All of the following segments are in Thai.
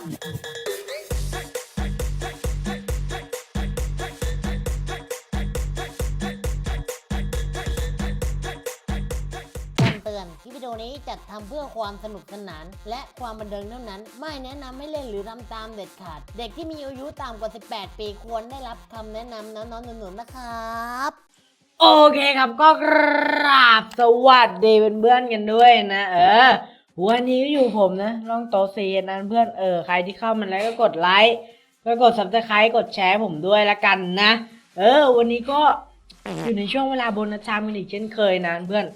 เตือนคลิปวิดีโอนี้จัดทำเพื่อความสนุกสนาน และความบันเทิงเท่านั้น ไม่แนะนำให้เล่นหรือทำตามเด็ดขาด เด็กที่มีอายุต่ำกว่า 18 ปีควรได้รับคำแนะนำน้องๆหนูๆนะครับ โอเคครับก็กราบสวัสดีเป็นเพื่อนกันด้วยนะ เออ วันนี้อยู่ผมนะลองโตะซีนั้นเพื่อนเออใครที่เข้ามาแล้วก็กดไลค์ก็กด subscribe กดแชร์ผมด้วยละกันนะ เออ วันนี้ก็อยู่ในช่วงเวลาโบนัสชามกันอีกเช่นเคยนะเพื่อน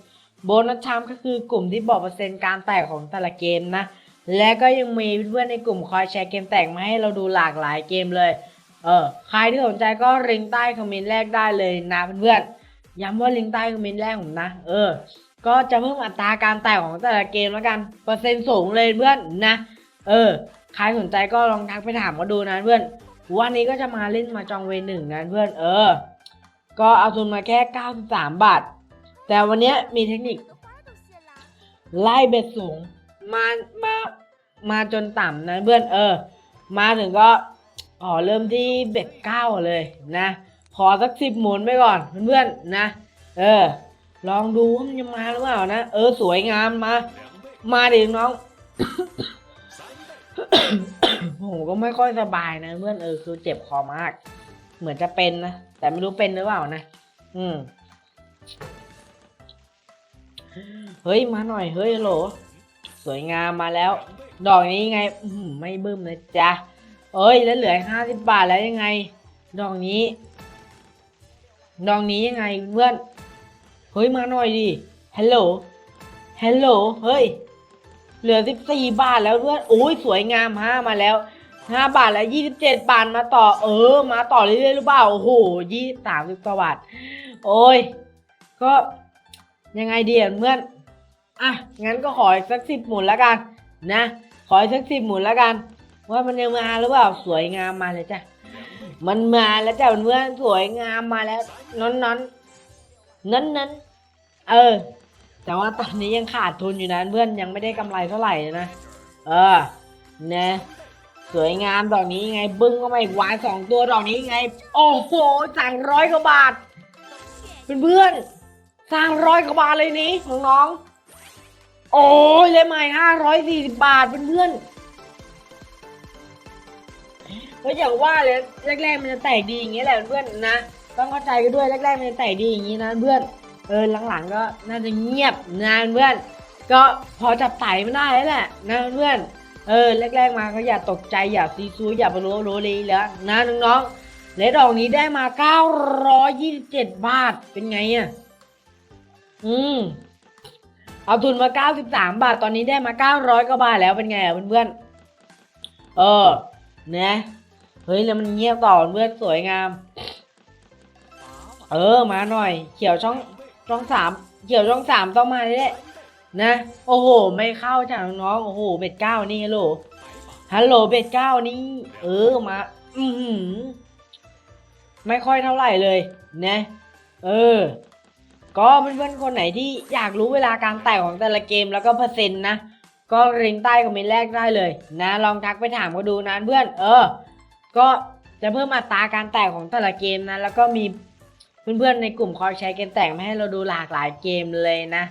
โบนัสชามก็คือกลุ่มที่บอกเปอร์เซ็นต์การแตกของแต่ละเกมนะ และก็ยังมีเพื่อนในกลุ่มคอยแชร์เกมแตกมาให้เราดูหลากหลายเกมเลย เออใครที่สนใจก็ลิงก์ใต้คอมเมนต์แรกได้เลยนะเพื่อนๆย้ำว่าลิงก์ใต้คอมเมนต์แรกผมนะ เออ ก็จะเพิ่มอัตราการแตกของแต่ละเกมแล้วกัน เปอร์เซ็นต์สูงเลยเพื่อนนะ เออ ใครสนใจก็ลองทักไปถามมาดูนะเพื่อน วันนี้ก็จะมาเล่นมาจองเวหนึ่งนะเพื่อน เออ ก็เอาทุนมาแค่ 93 บาท แต่วันนี้มีเทคนิค ไล่เบ็ดสูง มา มา มาจนต่ำนะเพื่อน เออ มาถึงก็อ๋อเริ่มที่เบ็ดเก้าเลยนะ ขอสักสิบหมุนไปก่อนเพื่อนๆนะ เออ ลองดูว่ามันจะมาหรือเปล่านะ เออสวยงามมา มาดิน้อง ผมก็ไม่ค่อยสบายนะเพื่อนเออคือเจ็บคอมาก เหมือนจะเป็นนะ แต่ไม่รู้เป็นหรือเปล่านะ อืม เฮ้ยมาหน่อยเฮ้ยโหล สวยงามมาแล้ว ดอกนี้ไงอืมไม่บึ้มนะจ๊ะ เอ้ยแล้วเหลือห้าสิบบาทแล้วยังไง ดอกนี้ ดอกนี้ยังไงเพื่อน เฮ้ยมาหน่อยดิฮัลโหลฮัลโหลเฮ้ย เหลือสิบสี่บาทแล้วเพื่อนโอ้ยสวยงามห้ามาแล้วห้าบาทแล้วยี่สิบเจ็ดบาทมาต่อ เออ มาต่อเรื่อยๆหรือเปล่าโอ้โหยี่สามสิบกว่าบาทโอ้ย ก็ยังไงดีอะเพื่อนอะงั้นก็ขออีกสักสิบหมุนแล้วกัน นะ ขออีกสักสิบหมุนแล้วกัน ว่ามันยังมาหรือเปล่าสวยงามมาเลยจ้ะมันมาแล้วจ้ะเพื่อนสวยงามมาแล้วน้อนน้นนั้นนั้น เออ แต่ว่าตอนนี้ยังขาดทุนอยู่นะเพื่อนยังไม่ได้กำไรเท่าไหร่นะ เออนะสวยงามดอกนี้ไงบึ้งก็ไม่หวานสองตัวดอกนี้ไง โอ้โหสั่งร้อยกว่าบาทเพื่อนๆสร้างร้อยกว่าบาทเลยนี้น้อง โอ้ยเลยใหม่ห้าร้อยสี่สิบบาทเพื่อนๆก็อย่างว่าเลยแรกๆมันจะแตกดีอย่างเงี้ยแหละเพื่อนนะต้องเข้าใจกันด้วยแรกๆมันจะแตกดีอย่างงี้นะเพื่อน เออหลังๆก็น่าจะเงียบนะเพื่อน ก็พอจับไต่ไม่ได้แล้วแหละนะเพื่อน เออแรกๆมาก็อย่าตกใจอย่าซีซูอย่าไปรู้รู้เลยแล้วนะน้องๆเลดดอกนี้ได้มา 927 บาทเป็นไงอะอืมเอาทุนมา 93 บาท ตอนนี้ได้มา 900กว่าบาทแล้วเป็นไงอะเพื่อนๆเออนะเฮ้ยแล้วมันเงียบต่อเพื่อนสวยงาม เออมาหน่อย เขียวช่อง ช่องสามเขียวช่องสามต้องมาเลยนะ โอ้โห ไม่เข้าจากน้องโอ้โหเบ็ดเก้านี่ฮัลโหลฮัลโหลเบ็ดเก้านี่ เออมา อือหือไม่ค่อยเท่าไหร่เลยนะเออ ก็เพื่อนๆคนไหนที่อยากรู้เวลาการแตกของแต่ละเกมแล้วก็เปอร์เซ็นต์นะก็ลิงใต้คอมเมนต์แรกได้เลย นะ ลองทักไปถามก็ดูนะเพื่อน เออ ก็จะเพิ่มอัตราการแตกของแต่ละเกมนะ แล้วก็มี เพื่อนๆในกลุ่มคอยแชร์เกมแต่งมาให้เราดูหลากหลายเกมเลยนะ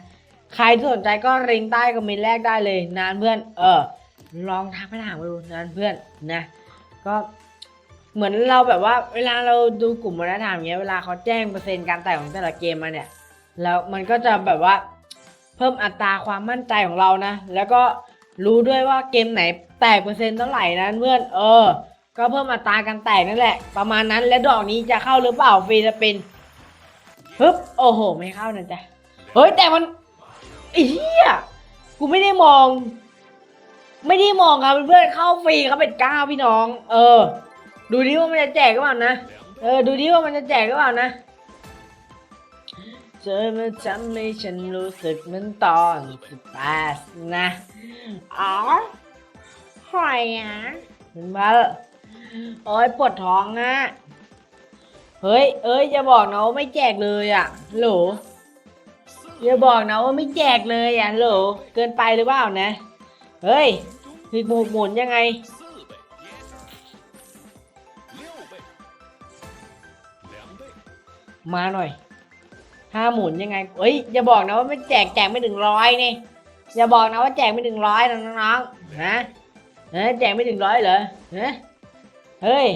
ใครที่สนใจก็ลิงใต้คอมเมนต์แรกได้เลยนะเพื่อน เออ ลองทักไปถามมาดูนะเพื่อนนะ ก็เหมือนเราแบบว่า เวลาเราดูกลุ่มวัฒนธรรมเงี้ยเวลาเขาแจ้งเปอร์เซ็นต์การแตกของแต่ละเกมมาเนี่ย แล้วมันก็จะแบบว่า เพิ่มอัตราความมั่นใจของเรานะ แล้วก็รู้ด้วยว่าเกมไหนแตกเปอร์เซ็นต์เท่าไหร่นะเพื่อน เออ ก็เพิ่มอัตราการแตกนั่นแหละ ประมาณนั้นและดอกนี้จะเข้าหรือเปล่าฟีจะเป็น ฮึบโอ้โห ไม่เข้านะจ๊ะเฮ้ย แต่มันไอ้เหี้ยกูไม่ได้มอง ไม่ได้มองครับเพื่อนๆเข้าฟรีเขาเป็นเก้าพี่น้อง เออ ดูดิว่ามันจะแจกหรือเปล่านะ เออ ดูดิว่ามันจะแจกหรือเปล่านะเจอมาทำให้ฉันรู้สึกเหมือนตอนสิบแปดนะอ๋อหอยอะเห็นไหมโอ้ยปวดท้องอะ เฮ้ย เอ้ยอย่าบอกนะว่าไม่แจกเลยอะโหลอย่าบอกนะว่าไม่แจกเลยอะโหลเกินไปหรือเปล่านะ เฮ้ยหมุนหมุนยังไง มาหน่อยห้าหมุนยังไงเอ้ยอย่าบอกนะว่าไม่แจกแจกไม่ถึงร้อยนี่ อย่าบอกนะว่าแจกไม่ถึงร้อยน้องๆนะเฮ้ยแจกไม่ถึงร้อยเหรอเฮ้ย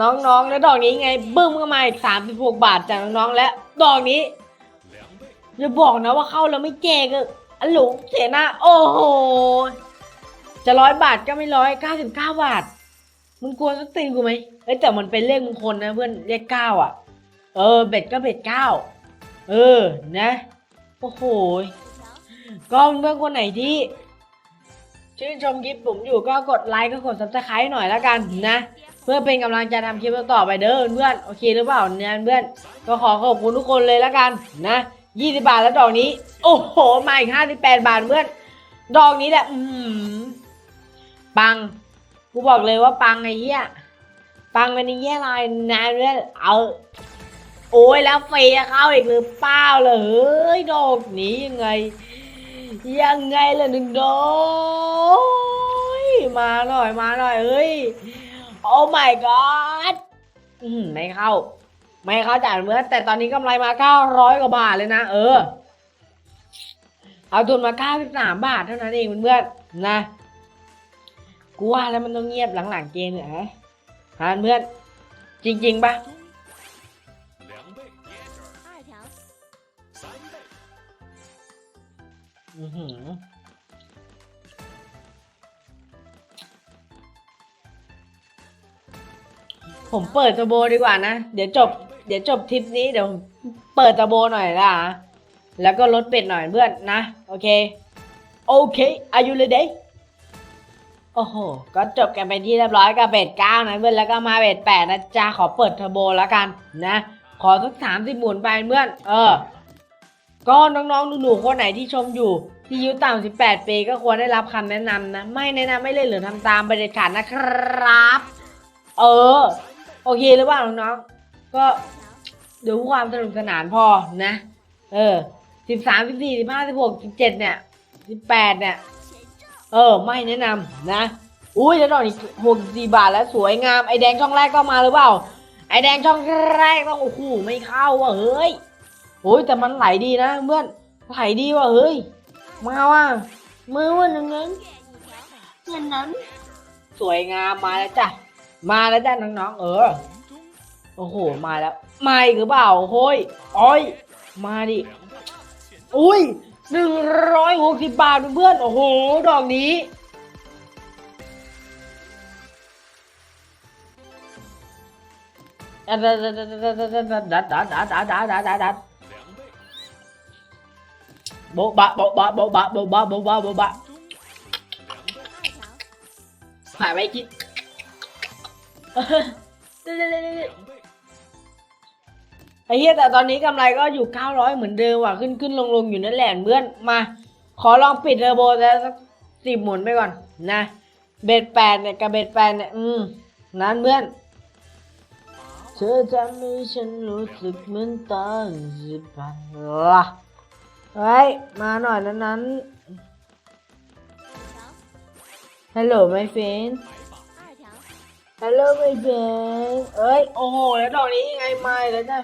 น้องๆ แล้วดอกนี้ไงบึ้มเข้ามาอีกสามสิบหกบาทจากน้องๆ และดอกนี้อย่าบอกนะว่าเข้าแล้วไม่แจกอะอันหลูเสียหน้า โอ้โห จะร้อยบาทก็ไม่ร้อยเก้าสิบเก้าบาท มึงกลัวสักตีกูไหมเอ้แต่มันเป็นเลขมงคลนะเพื่อนเลขเก้าอะ เออ เบ็ดก็เบ็ดเก้าเออ นะ โอ้โห ก็เพื่อนคนไหนที่ชื่นชมคลิปผมอยู่ก็กดไลค์ก็กดซับสไครต์หน่อยแล้วกันนะ เพื่อเป็นกำลังใจทำคลิปต่อไปเด้อเพื่อนโอเคหรือเปล่าเนี่ยเพื่อนก็ขอขอบคุณทุกคนเลยแล้วกันนะ20บาทแล้วดอกนี้ โอ้โหมาอีก58บาทเพื่อนดอกนี้แหละอืมปังกูบอกเลยว่าปังไอ้เหี้ยปังเป็นไอ้เหี้ยอะไรนะเพื่อนเอาโอ้ยแล้วฟรีจะเข้าอีกหรือเปล่าเลยเฮ้ยดอกนี้ยังไง ยังไงล่ะหนึ่งดอกมาหน่อยมาหน่อยเฮ้ย โอ้ my god อืมไม่เข้า ไม่เข้าจ่ายเมื่อแต่ตอนนี้กำไรมา 900 กว่าบาทเลยนะ เออ เอาทุนมา 93 บาทเท่านั้นเองเพื่อนๆนะ กูว่าแล้วมันต้องเงียบหลังๆเกมเนี่ยฮะฮะเพื่อน จริง ๆปะ二条，อือหือ ผมเปิดตัวโบดีกว่านะ เดี๋ยวจบ เดี๋ยวจบทริปนี้เดี๋ยวผมเปิดตัวโบหน่อยละแล้วก็ลดเป็ดหน่อยเพื่อนนะ โอเค โอเคอายุเลยเด้โอ้โห ก็จบกันไปที่เรียบร้อยกับเบ็ดเก้านะเพื่อน แล้วก็มาเบ็ดแปดนะจ๊ะขอเปิดเทอร์โบแล้วกันนะ ขอสักสามสิบหมุนไปเพื่อน เออ ก็น้องๆหนูๆคนไหนที่ชมอยู่ ที่อายุต่ำ18ปีก็ควรได้รับคำแนะนำนะ ไม่แนะนำไม่เล่นหรือทำตามไปเด็ดขาดนะครับ เออ โอเคหรือเปล่าน้องๆก็ดูความสนุกสนานพอนะ เออ13 14 15 16 17เจ็ดเนี่ย18เนี่ย เออ ไม่แนะนำนะ อุ้ยแล้วดอกนี้64บาทแล้วสวยงาม ไอแดงช่องแรกก็มาหรือเปล่า ไอแดงช่องแรกต้องโอ้โหไม่เข้าว่ะเฮ้ยโอ้ยแต่มันไหลดีนะเพื่อนไหลดีว่ะเฮ้ย มาว่ะมือวันนั้นนั้นเงินนั้น สวยงามมาแล้วจ้ะ มาแล้วจ้ะน้องๆ เออ โอ้โห มาแล้ว มาอีกหรือเปล่าโอ้ยอ้อย มาดิ อุ้ยหนึ่งร้อยหกสิบบาทเพื่อนโอ้โห ดอกนี้ ดัดดัดดัดดัดดัดดัดดัดดัดดัดดัดดัดดัดดัดดัดโบบะโบบะโบบะโบบะโบบะโบบะ，หายไปคิด ไอ้เฮียแต่ตอนนี้กำไรก็อยู่ 900 เหมือนเดิมว่ะขึ้นขึ้นลงลงอยู่นั่นแหละเพื่อนมา ขอลองปิดเทอร์โบแล้วสักสิบหมุนไปก่อนนะ เบ็ดแปดเนี่ยกับเบ็ดแปดเนี่ยอืมนั้นเพื่อนเธอจะให้ฉันรู้สึกเหมือนตอนสิบแปดละไฮ้มาหน่อยนั้นนั้นฮัลโหลไมเฟน ฮัลโหลไมเฟนเอ้ย โอ้โห แล้วดอกนี้ยังไงมาแล้วจ้ะ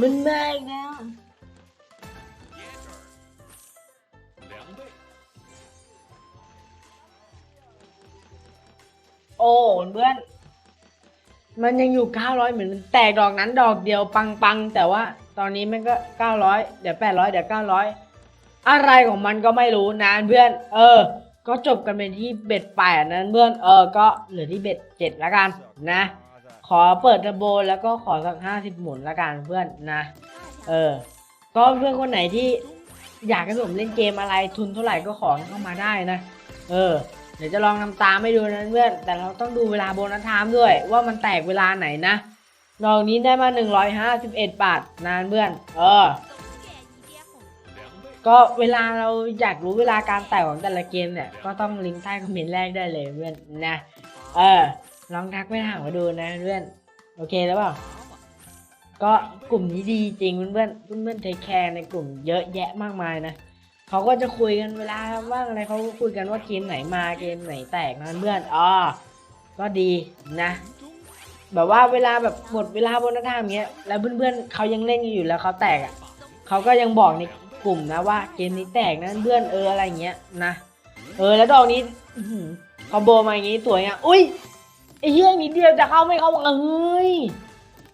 มันมาอีกแล้วโอ้เพื่อน มันยังอยู่900เหมือน แตกดอกนั้นดอกเดียวปังๆแต่ว่าตอนนี้มันก็900เดี๋ยว800เดี๋ยว900อะไรของมันก็ไม่รู้นะเพื่อน เออ ก็จบกันเป็นที่เบ็ดแปดนั้นเพื่อนเออก็เหลือที่เบ็ดเจ็ดแล้วกันนะ ขอเปิดเทอร์โบแล้วก็ขอสักห้าสิบหมุนแล้วกันเพื่อนนะเออก็เพื่อนคนไหนที่อยากให้ผมเล่นเกมอะไรทุนเท่าไหร่ก็ขอเข้ามาได้นะ เออ เดี๋ยวจะลองทำตามให้ดูนะเพื่อน แต่เราต้องดูเวลาโบนัสไทม์ด้วย ว่ามันแตกเวลาไหนนะดอกนี้ได้มา 151 บาทนานเพื่อน เออ ก็เวลาเราอยากรู้เวลาการแตกของแต่ละเกมเนี่ย ก็ต้องลิงก์ใต้คอมเมนต์แรกได้เลยเพื่อนนะ เออ ลองทักไปถามมาดูนะเพื่อน โอเคแล้วเปล่า ก็กลุ่มนี้ดีจริงเพื่อนเพื่อนเพื่อนเทคแคร์ในกลุ่มเยอะแยะมากมายนะเขาก็จะคุยกันเวลาว่างอะไรเขาก็คุยกันว่าเกมไหนมาเกมไหนแตกนะเพื่อนอ๋อก็ดีนะ แบบว่าเวลาแบบหมดเวลาบนหน้าทางเงี้ยแล้วเพื่อนๆเขายังเล่นอยู่แล้วเขาแตกอะเขาก็ยังบอกใน กลุ่มนะว่าเกมนี้แตกนะเพื่อนเอออะไรเงี้ยนะเออแล้วดอกนี้คอมโบมาอย่างงี้สวยอะอุ้ยไอ้เหี้ยนิดเดียวจะเข้าไม่เข้าเฮ้ย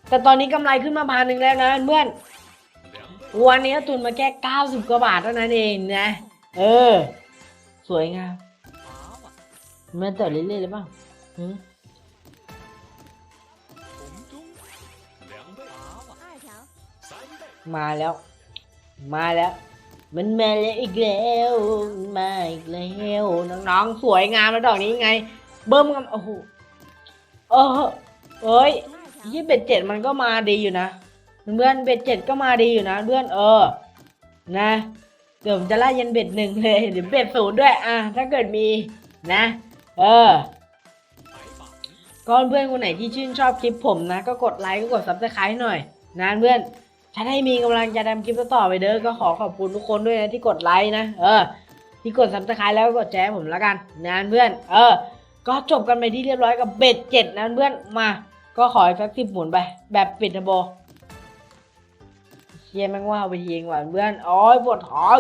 แต่ตอนนี้กำไรขึ้นมาพันหนึ่งแล้วนะเพื่อนวันนี้ตุนมาแค่เก้าสิบกว่าบาทเท่านั้นเองนะ เออ สวยงามมันต่อเรื่อยๆเลยเปล่าหืม二条，มาแล้ว มาแล้ว มันมาแล้วอีกแล้วมาอีกแล้วน้องๆสวยงามแล้วดอกนี้ไง เบิ้มกันโอ้โหเออเอ้ย，ยี่เบ็ดเจ็ดมันก็มาดีอยู่นะเพื่อนเบ็ดเจ็ดก็มาดีอยู่นะเพื่อนเออ นะเดี๋ยวผมจะไล่ยันเบ็ดหนึ่งเลยเดี๋ยวเบ็ดศูนย์ด้วยอะถ้าเกิดมีนะ เออก็เพื่อนคนไหนที่ชื่นชอบคลิปผมนะ ก็กดไลค์ก็กดซับสไครต์หน่อยนะเพื่อน ฉันให้มีกำลังใจทำคลิปต่อไปเด้อก็ขอขอบคุณทุกคนด้วยนะที่กดไลค์นะ เออ ที่กดซับสไครต์แล้วก็กดแชร์ผมแล้วกันนะเพื่อน เออ ก็จบกันไปที่เรียบร้อยกับเบ็ดเจ็ดนะเพื่อนมา ก็ขออีกสักสิบหมุนไป แบบปิดนะโบเชียแม่งว่าไปทีเองว่ะเพื่อนโอ้ยปวดท้อง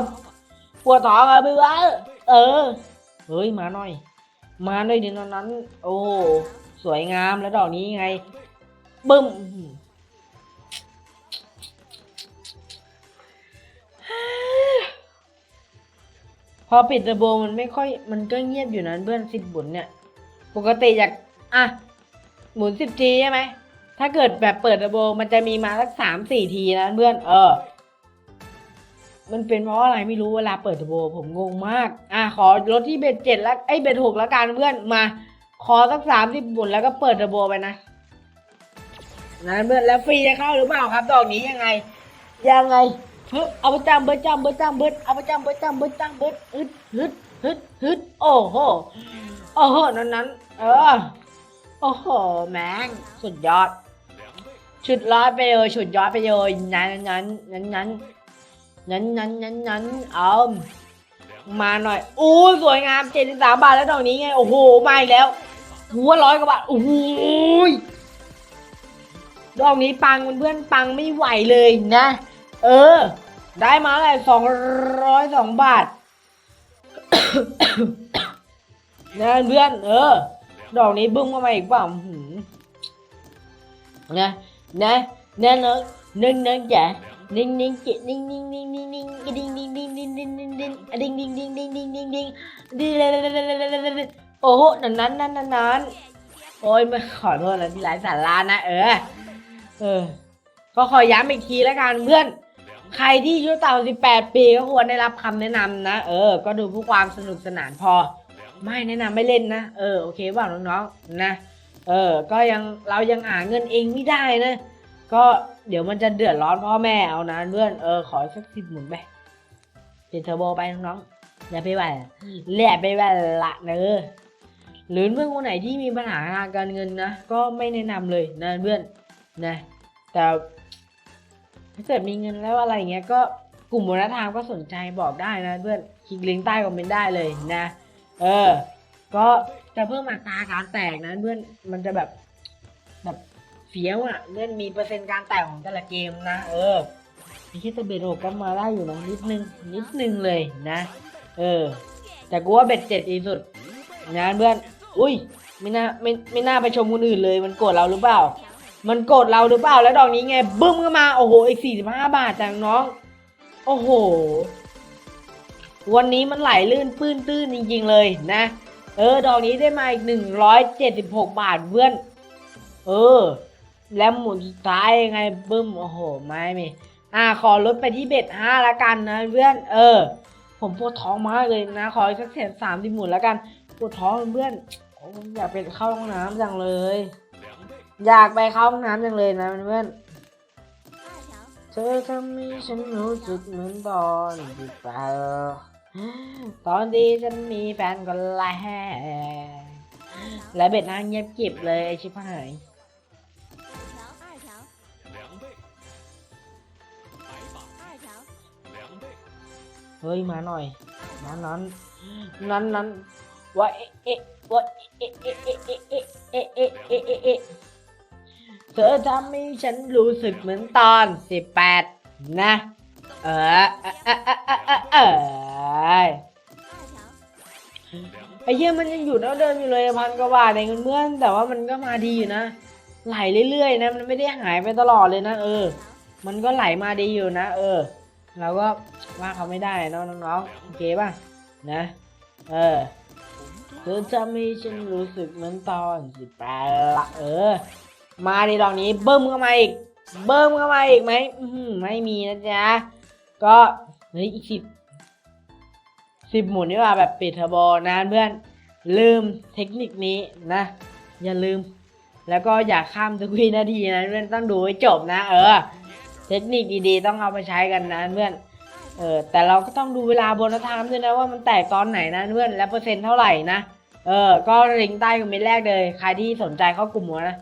ปวดท้องอะเพื่อนเออเฮ้ยมาหน่อย มาหน่อยดินอนนั้น โอ้สวยงามแล้วดอกนี้ไงบึ้ม พอปิดระโบมันไม่ค่อย มันก็เงียบอยู่นะเพื่อนสิบบุนเนี่ย ปกติอยากอะหมุนสิบทีใช่ไหม ถ้าเกิดแบบเปิดระโบมันจะมีมาสักสามสี่ทีนะเพื่อน เออ มันเป็นเพราะอะไรไม่รู้เวลาเปิดระโบผมงงมาก อะขอลดที่เบ็ดเจ็ดแล้วไอ้เบ็ดหกแล้วกันเพื่อนมา ขอสักสามสิบหมุนแล้วก็เปิดระโบไปนะนะเพื่อนแล้วฟรีจะเข้าหรือเปล่าครับดอกนี้ยังไง ยังไง ฮึบเอาไปจำเบิดจำเบิดจำเบิดเอาไปจำเบิดจำเบิดจำเบิดฮึดฮึดฮึดฮึดโอ้โหโอ้โหนั้นนั้น เออโอ้โหแม่งสุดยอดชุดร้อยไปเลยชุดยอดไปเลยนั้นนั้นนั้นนั้นนั้นนั้นนั้นนั้นเอามาหน่อยอู้สวยงามเจ็ดสิบสามบาทแล้วดอกนี้ไงโอ้โหมาอีกแล้วหัวร้อยกว่าบาทโอ้โหยดอกนี้ปังเพื่อนๆปังไม่ไหวเลยนะ เออ ได้มาเลยสองร้อยสองบาทนะเพื่อนเออ ดอกนี้บึ้งมาใหม่อีกเปล่าหือนะนะนะเนอะนึ่งนึ่งจ้ะนิ่งนิ่งจินิ่งนิ่งนิ่งนิ่งนิ่งดิ่งดิ่งดิ่งดิ่งดิ่งดิ่งดิ่งดิ่งดิ่งดิ่งดิ่งดิ่งดิ่งดิ่งดิ่งโอ้โหนั้นนั้นนั้นนั้นนั้นโอ้ยไม่ขอโทษนะที่ไร้สาระนะเออเออ ก็ขอย้ำอีกทีแล้วกันเพื่อน ใครที่อายุต่ำกว่า18ปีก็ควรได้รับคำแนะนำนะ เออ ก็ดูเพื่อความสนุกสนานพอ ไม่แนะนำไม่เล่นนะ เออ โอเคเปล่าน้องๆ นะ เออ ก็ยังเรายังหาเงินเองไม่ได้นะ ก็เดี๋ยวมันจะเดือดร้อนพ่อแม่เอานะเพื่อน เออ ขอสักสิบหมุนไปเป็นเทอร์โบไปน้องๆอย่าไปแหวนแหละไปแหวนละเนอะหรือเพื่อนคนไหนที่มีปัญหาทางการเงินนะ ก็ไม่แนะนำเลยนะเพื่อน นะ แต่ ถ้าเกิดมีเงินแล้วอะไรเงี้ยก็กลุ่มบนทางก็สนใจบอกได้นะเพื่อนคลิกลิงก์ใต้คอมเมนต์ได้เลยนะ เออ ก็จะเพิ่มอัตราการแตกนะเพื่อนมันจะแบบแบบเฟี้ยวอะเพื่อนมีเปอร์เซ็นต์การแตกของแต่ละเกมนะเออไอ้ที่ตะเบ็ดโกก็มาได้อยู่นะนิดนึงนิดนึงเลยนะ เออ แต่กูว่าเบ็ดเจ็ดดีสุดนะเพื่อน อุ้ยไม่น่าไม่ไม่น่าไปชมคนอื่นเลยมันโกรธเราหรือเปล่า มันโกรธเราหรือเปล่าแล้วดอกนี้ไงบึ้มก็มาโอ้โหอีกสี่สิบห้าบาทจังน้อง โอ้โห วันนี้มันไหลลื่นปื้นตื้นจริงๆเลยนะ เออ ดอกนี้ได้มาอีกหนึ่งร้อยเจ็ดสิบหกบาทเพื่อน เออ แล้วหมุนสุดท้ายยังไงบึ้มโอ้โห ไม่มีอ่าขอลดไปที่เบ็ดห้าละกันนะเพื่อน เออ ผมปวดท้องมากเลยนะ ขออีกสักแสนสามที่หมุนล้วกันปวดท้องเพื่อนอ้อยากไปเข้าห้องน้ำจังเลย อยากไปเข้าห้องน้ำจังเลยนะเพื่อนเธอทำให้ฉันรู้สึกเหมือนตอนที่เปล่าตอนที่ฉันมีแฟนก็แล้วและเบ็ดนางเงียบกิบเลยชิบหายเฮ้ยมาหน่อยนั้นนั้นนั้นนั้นว่าเอ๊ะเอ๊ะว่าเอ๊ะเอ๊ะเอ๊ะเอ๊ะเอ๊ะเอ๊ะเอ๊ะ เธอทำให้ฉันรู้สึกเหมือนตอนสิบแปดนะ เออเออเออเออเออเออ，ไอ้เหี้ยมันยังอยู่เท่าเดิมอยู่เลยพันกว่าบาทเองเพื่อนแต่ว่ามันก็มาดีอยู่นะ ไหลเรื่อยๆนะ มันไม่ได้หายไปตลอดเลยนะ เออ มันก็ไหลมาดีอยู่นะ เออ เราก็ว่าเขาไม่ได้นะน้องๆ โอเคป่ะ นะ เออเธอจะไม่ฉันรู้สึกเหมือนตอนสิบแปดละเออ มาดีดอกนี้เบิ้มเข้ามาอีก เบิ้มเข้ามาอีกไหมไม่มีนะจ๊ะ ก็เฮ้ยอีกสิบสิบหมุนนี่ว่าแบบปิดเทอร์โบนะเพื่อนลืมเทคนิคนี้นะ อย่าลืม แล้วก็อย่าข้ามทุกวินาทีนะเพื่อนต้องดูให้จบนะ เออ เทคนิคดีๆ ต้องเอาไปใช้กันนะเพื่อนเออแต่เราก็ต้องดูเวลาโบนัสไทม์ด้วยนะว่ามันแตกตอนไหนนะเพื่อนและเปอร์เซ็นต์เท่าไหร่นะเออก็ลิงก์ใต้คอมเมนต์แรกเลย ใครที่สนใจเข้ากลุ่มหัวนะ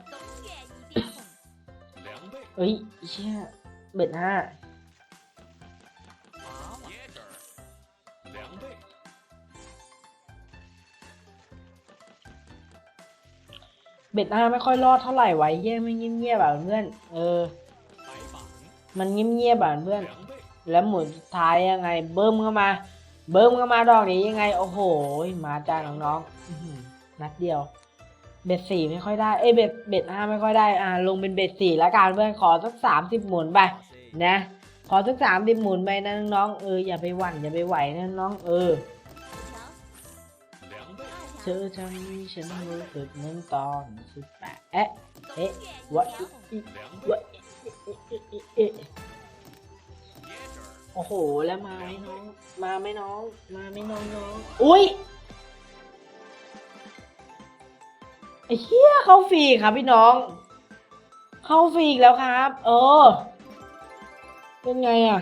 เอ้ยเชี่ยเบ็ดห้าเบ็ดห้าไม่ค่อยรอดเท่าไหร่ไว้เย่ไม่เงียบๆแบบเพื่อนเออ มันเงียบๆแบบเพื่อน แล้วหมุนสุดท้ายยังไง เบิ้มเข้ามา เบิ้มเข้ามาดอกนี้ยังไง โอ้โห มาจ้าน้องๆนัดเดียว เบ็ดสี่ไม่ค่อยได้ เอ้เบ็ดเบ็ดห้าไม่ค่อยได้ อ่า ลงเป็นเบ็ดสี่ละกันเพื่อนขอสักสามสิบหมุนไปนะ ขอสักสามสิบหมุนไปนะน้องๆเอออย่าไปหวั่นอย่าไปไหวนะน้องเออเธอทำให้ฉันรู้สึกเหมือนตอนสิบแปดเอ๊ะเอ๊ะวะอิอิวะอิอิอิอิอิโอ้โหแล้วมาไหมน้อง มาไหมน้อง มาไหมน้องน้อง อุ้ย เหี้ยเข้าฟรีอีกครับพี่น้อง เข้าฟรีอีกแล้วครับ เออ เป็นไงอะ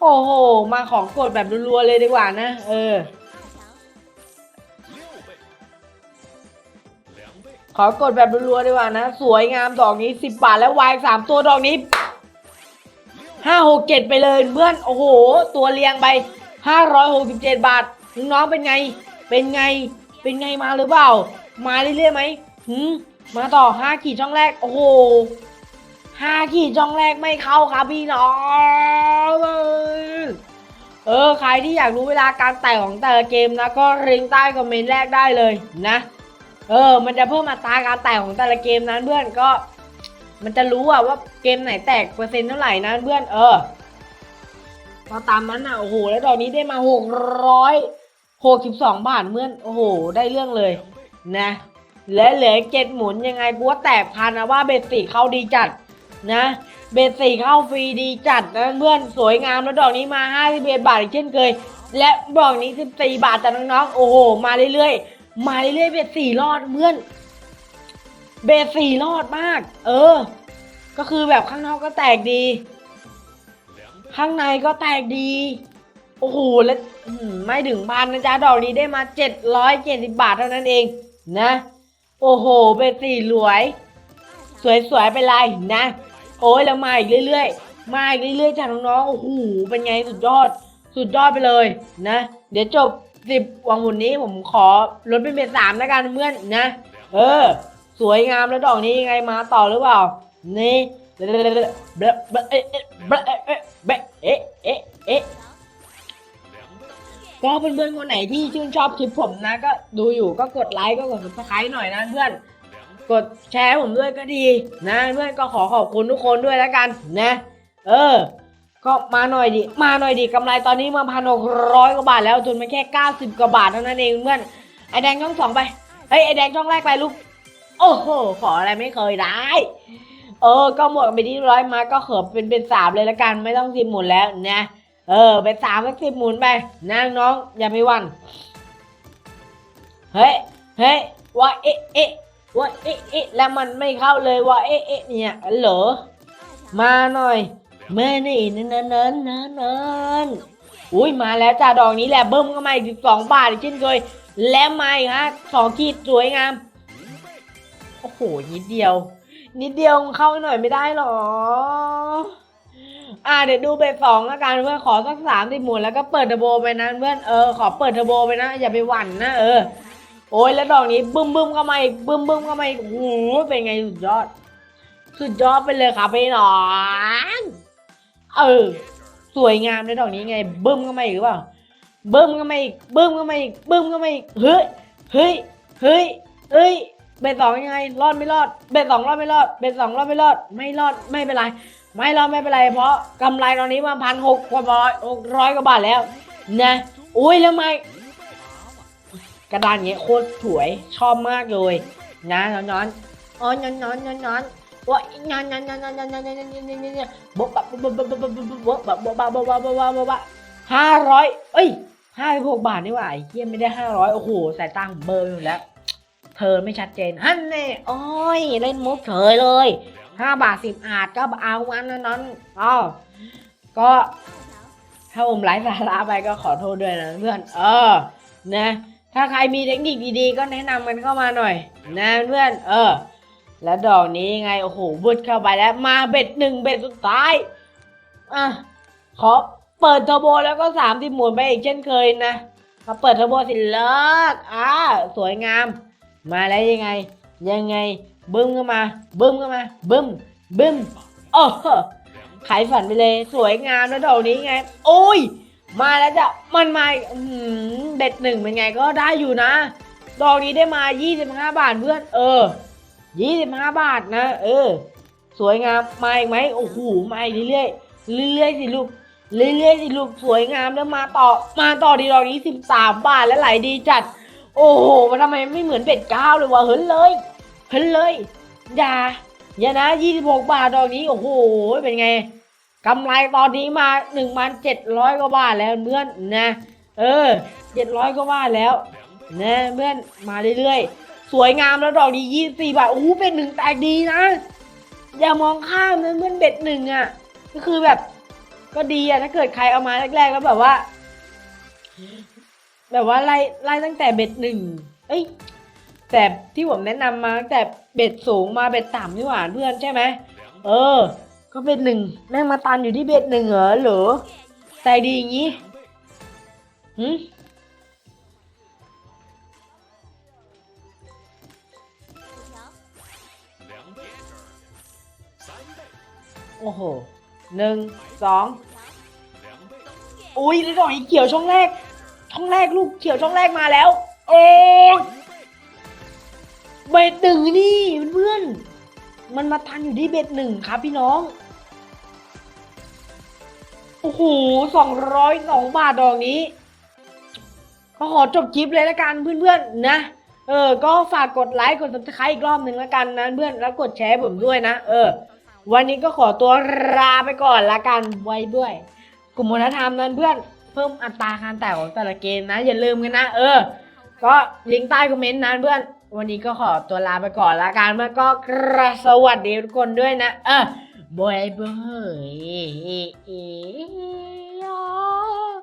โอ้โห มาของกดแบบรัวๆเลยดีกว่านะ เออ ขอกดแบบรัวๆดีกว่านะ สวยงามดอกนี้สิบบาทแล้ววายสามตัวดอกนี้ห้าหกเจ็ดไปเลยเพื่อน โอ้โห ตัวเรียงไปห้าร้อยหกสิบเจ็ดบาทน้องเป็นไง เป็นไง เป็นไงมาหรือเปล่า มาเรื่อยๆไหมหืมมาต่อห้าขีดช่องแรก โอ้โหห้าขีดช่องแรกไม่เข้าครับพี่น้องเออใครที่อยากรู้เวลาการแตกของแต่ละเกมนะก็ลิงใต้คอมเมนต์แรกได้เลยนะ เออ มันจะเพิ่มอัตราการแตกของแต่ละเกมนั้นเพื่อนก็ มันจะรู้อะว่าเกมไหนแตกเปอร์เซ็นต์เท่าไหร่นะเพื่อนเออพอตามนั้นอะโอ้โหแล้วดอกนี้ได้มาหกร้อยหกสิบสองบาทเพื่อนโอ้โห ได้เรื่องเลย นะและเหลือเจ็ดหมุนยังไงกูว่าแตกพันนะว่าเบสสี่เข้าดีจัดนะ เบสสี่เข้าฟรีดีจัดนะเพื่อนสวยงามแล้วดอกนี้มาห้าสิบเอ็ดบาทอีกเช่นเคย และดอกนี้สิบสี่บาทจากน้องๆโอ้โหมาเรื่อยๆมาเรื่อยๆเบสสี่รอดเพื่อน เบสสี่รอดมาก เออ ก็คือแบบข้างนอกก็แตกดี ข้างในก็แตกดีโอ้โหแล้วไม่ถึงพันนะจ๊ะดอกนี้ได้มาเจ็ดร้อยเจ็ดสิบบาทเท่านั้นเอง นะ โอ้โหเบสสี่รวย สวยๆไปเลยนะ โอ้ยแล้วมาอีกเรื่อยๆ มาอีกเรื่อยๆจากน้องๆโอ้โหเป็นไงสุดยอด สุดยอดไปเลยนะ เดี๋ยวจบสิบวังหุ่นนี้ผมขอลดเป็นเบสสามแล้วกันเพื่อนนะ เออ สวยงามแล้วดอกนี้ยังไงมาต่อหรือเปล่า นี่เบะเบะเบะเบะเอ๊ะเบะเอ๊ะเบะเอ๊ะเอ๊ะเอ๊ะ ก็เพื่อนๆคนไหนที่ชื่นชอบคลิปผมนะ ก็ดูอยู่ก็กดไลค์ก็กด subscribe หน่อยนะเพื่อน กดแชร์ผมด้วยก็ดีนะเพื่อนก็ขอขอบคุณทุกคนด้วยแล้วกันนะ เออ ก็มาหน่อยดิ มาหน่อยดิกำไรตอนนี้มาพันหกร้อยกว่าบาทแล้วทุนมาแค่เก้าสิบกว่าบาทเท่านั้นเองเพื่อนไอแดงช่องสองไปเฮ้ยไอแดงช่องแรกไปลูกโอ้โหขออะไรไม่เคยได้เออ ก็หมดไปที่ร้อยมาก็เขิบเป็นเป็นสามเลยละกันไม่ต้องสิบหมุนแล้วนะ เออ เป็นสามสักสิบหมุนไปนะน้อง อย่าไปหวัน เฮ้ย เฮ้ย ว่าเอ๊ะเอ๊ะว่าเอ๊ะเอ๊ะแล้วมันไม่เข้าเลยว่าเอ๊ะเอ๊ะเนี่ยเหรอ มาหน่อยแม่นี่นั่นนั่นนั่นนนนนอุ้ยมาแล้วจ้าดอกนี้แหละเบิ้มก็มาอีกสิบสองบาทอีกเช่นเคย แล้วมาอีกฮะสองขีดสวยงาม โอ้โห นิดเดียว นิดเดียวเข้าหน่อยไม่ได้หรอ อ่าเดี๋ยวดูเบสสองแล้วกันเพื่อนขอสักสามสิบหมุนแล้วก็เปิดเทอร์โบไปนะเพื่อนเออขอเปิดเทอร์โบไปนะ อย่าไปหวั่นนะเออ โอ้ยแล้วดอกนี้บึ้มบึ้มเข้ามาอีกบึ้มบึ้มเข้ามาอีกโอ้โหเป็นไงสุดยอด สุดยอดไปเลยครับพี่น้องเออสวยงามในดอกนี้ไง บึ้มก็มาอีกหรือเปล่าบึ้มก็มาอีกบึ้มก็มาอีกบึ้มก็มาอีกเฮ้ยเฮ้ยเฮ้ยเฮ้ยเบสสองยังไง รอดไม่รอดเบสสองรอดไม่รอดเบสสองรอดไม่รอด ไม่รอดไม่เป็นไร ไม่เรอดไม่เป็นไรเพราะกำไรตอนนี้มาพันหกกว่าบาทหกร้อยกว่าบาทแล้วนะอุ้ยแล้วไม่กระดานเงี้ยโคตรสวยชอบมากเลยนะย้อนย้อนอ๋อย้อนย้อนย้อนย้อนว่าย้อนย้อนย้อนย้อนย้อนย้อนอนนอนนอนบ๊บบบบ๊บบบบ๊บบบบ๊บบบบ๊บบบ๊บบบ๊บบบ๊บห้าร้อยเอ้ยห้าสิบหกบาทนี่หว่าไอ้เหี้ยไม่ได้ห้าร้อยโอ้โหสายตาผมเบลอร์อยู่แล้ว เธอไม่ชัดเจนฮันเน่โอ้ยเล่นมุกเฉยเลย ห้าบาทสิบอาทก็เอาวันนั้นนั้นอ๋อก็ถ้าผมไลฟ์สาระไปก็ขอโทษด้วยนะเพื่อน เออ นะ ถ้าใครมีเทคนิคดีๆ ก็แนะนำกันเข้ามาหน่อย นะเพื่อน เออ แล้วดอกนี้ไง โอ้โหบุดเข้าไปแล้ว มาเบ็ดหนึ่งเบ็ดสุดท้าย อะ ขอเปิดเทอร์โบแล้วก็สามที่หมุนไปอีกเช่นเคยนะพอเปิดเทอร์โบสิเลิกอ่าสวยงาม มาแล้วยังไง ยังไง บึ้มเข้ามา บึ้มเข้ามา บึ้ม บึ้มโอ้ขายฝันไปเลย สวยงามแล้วดอกนี้ไง โอ้ย มาแล้วจ้ะ มันมาอืมเบ็ดหนึ่งเป็นไงก็ได้อยู่นะ ดอกนี้ได้มา 25 บาทเพื่อน เออ 25 บาทนะ เออ สวยงาม มาอีกไหมโอ้โห มาอีกเรื่อยๆ เรื่อยๆสิลูก เรื่อยๆสิลูก สวยงามแล้วมาต่อ มาต่อดีดอกนี้ 13 บาทแล้วไหลดีจัด โอ้โหมันทำไมไม่เหมือนเบ็ดเก้าเลยวะเฮ้ยเลย เฮ้ยเลย อย่า อย่านะ 26 บาทดอกนี้ โอ้โห เป็นไงกำไรตอนนี้มาหนึ่งพันเจ็ดร้อยกว่าบาทแล้วเพื่อนนะ เออเจ็ดร้อยกว่าบาทแล้วนะเพื่อนมาเรื่อยๆ สวยงามแล้วดอกดียี่สี่บาท โอ้โหเป็นหนึ่งแตกดีนะ อย่ามองข้ามนะเพื่อนเบ็ดหนึ่งอะ ก็คือแบบ ก็ดีอะ ถ้าเกิดใครเอามาแรกๆแล้วแบบว่า แบบว่าไล่ไล่ตั้งแต่เบ็ดหนึ่ง เอ้ย แต่ที่ผมแนะนำมาแต่เบ็ดสูงมาเบ็ดต่ำนี่หว่าเพื่อนใช่ไหมเออ ก็เบ็ดหนึ่งแม่งมาตันอยู่ที่เบ็ดหนึ่งเหรอหรอใจดีอย่างงี้หืมโอ้โหหนึ่งสองอุ้ยแล้วดอกอีเขียวช่องแรก ช่องแรกลูกเขียวช่องแรกมาแล้ว โอ้ เบ็ดหนึ่งนี่เพื่อนๆมันมาตันอยู่ที่เบ็ดหนึ่งครับพี่น้อง โอ้โหสองร้อยสองบาทดอกนี้ ก็ขอจบคลิปเลยละกันเพื่อนๆนะ เออ ก็ฝากกดไลค์กด subscribe อีกรอบหนึ่งละกันนะเพื่อน แล้วกดแชร์ผมด้วยนะ เออ วันนี้ก็ขอตัวลาไปก่อนละกันไว้ด้วย กลุ่มวัฒนธรรมนั้นเพื่อน เพิ่มอัตราการแตกของแต่ละเกมนะ อย่าลืมกันนะ เออ ก็ลิงก์ใต้คอมเมนต์นะเพื่อน วันนี้ก็ขอตัวลาไปก่อนละกันแล้วก็กระสวัสดีทุกคนด้วยนะ เออบอยบอย